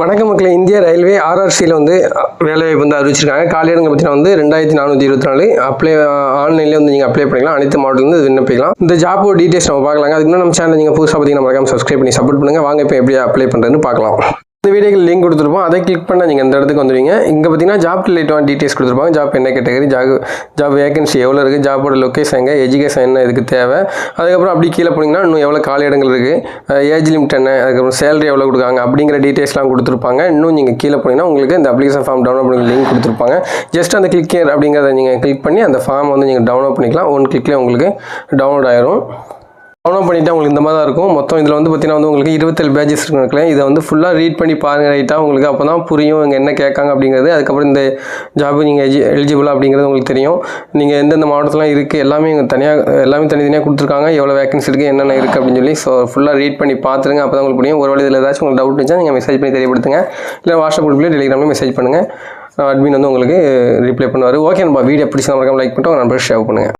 வணக்கம் மக்களே. இந்திய ரயில்வே ஆர்ஆர்சியில் வந்து வேலைவாய்ப்பு வந்து அறிவிச்சிருக்காங்க. காலியிடங்கள் பார்த்தீங்கன்னா வந்து ரெண்டாயிரத்தி நானூற்றி இருபத்தி நாலு அப்ளை ஆன்லைனில் வந்து நீங்கள் அப்ளை பண்ணிக்கலாம். அனைத்து மாவட்டத்துலேருந்து இது விண்ணப்பிக்கலாம். இந்த ஜாப்போட டீட்டெயில்ஸ் நம்ம பார்க்கலாங்க. அதுக்கு முன்னாடி நம்ம சேனல் நீங்கள் புதுசாக பார்த்தீங்கன்னா மறக்காம சப்ஸ்கிரைப் பண்ணி சப்போர்ட் பண்ணுங்கள் வாங்க இப்போ எப்படி அப்ளை பண்ணுறதுன்னு பார்க்கலாம். வீடியோக்கு லிங்க் கொடுத்துருப்போம். அதை கிளிக் பண்ணால் நீங்கள் அந்த இடத்துக்கு வந்துடுவீங்க இங்கே பார்த்தீங்கன்னா ஜாப் ரிலேட்டான டீட்டெயில்ஸ் கொடுத்துருப்பாங்க. ஜாப் என்ன கேட்டகரி ஜாப் ஜாப் வேகன்சி எவ்வளோ இருக்குது ஜாப்போட லொக்கேஷன் எங்கே எஜுகேஷன் என்ன இதுக்கு தேவை. அதுக்கப்புறம் அப்படி கீழே போனீங்கன்னா இன்னும் எவ்வளோ காலி இடங்கள் இருக்குது ஏஜ் லிமிட் என்ன அதுக்கப்புறம் சேலரி எவ்வளோ கொடுக்காங்க அப்படிங்கிற டீட்டெயில்ஸ்லாம் கொடுத்துருப்பாங்க. இன்னும் நீங்கள் கீழே போனீங்கன்னா உங்களுக்கு இந்த அப்ளிகேஷன் ஃபார்ம் டவுன்லோட் பண்ணி லிங்க் கொடுத்துருப்பாங்க. ஜஸ்ட் அந்த கிளிக் அப்படிங்கிறத நீங்கள் கிளிக் பண்ணி அந்த ஃபார்ம் வந்து நீங்கள் டவுன்லோட் பண்ணிக்கலாம். ஒன் கிளிக்லேயே உங்களுக்கு டவுன்லோட் ஆயிரும். டவுன்லோட் பண்ணிவிட்டு உங்களுக்கு இந்த மாதிரி தான் இருக்கும். மொத்தம் இதில் வந்து பார்த்தீங்கன்னா வந்து உங்களுக்கு இருபத்தேழு பேஜஸ் இருக்குங்களே இதை வந்து ஃபுல்லாக ரீட் பண்ணி பாருங்க ரைட்டாக உங்களுக்கு அப்போ தான் புரியும் இங்கே என்ன கேட்காங்க அப்படிங்கிறது. அதுக்கப்புறம் இந்த ஜாபு நீங்கள் எஜி எலிஜிபிளாக அப்படிங்கிறது உங்களுக்கு தெரியும். நீங்கள் எந்தெந்த மாவட்டத்துலாம் இருக்குது எல்லாமே இங்கே தனியாக எல்லாமே தனித்தனியாக கொடுத்துருக்காங்க. எவ்வளோ வேகன்சி இருக்குது என்னென்ன இருக்குது அப்படின்னு சொல்லி. ஸோ ஃபுல்லாக ரீட் பண்ணி பார்த்துருங்க அப்போ தான் உங்களுக்கு புரியும். ஒரு இதில் ஏதாச்சும் உங்களுக்கு டவுட் இருந்துச்சா நீங்கள் மெசேஜ் பண்ணி தெரியப்படுத்துங்க. இல்லை வாட்ஸ்அப் குரூப்லேயே டெலிகிராம்லேயே மெசேஜ் பண்ணுங்கள் அட்மின் வந்து உங்களுக்கு ரிப்ளை பண்ணுவார். ஓகே நம்ம வீடியோ பிடிச்சா மறக்காம லைக் பண்ணிட்டு உங்கள் நம்பர் ஷேர் பண்ணுங்கள்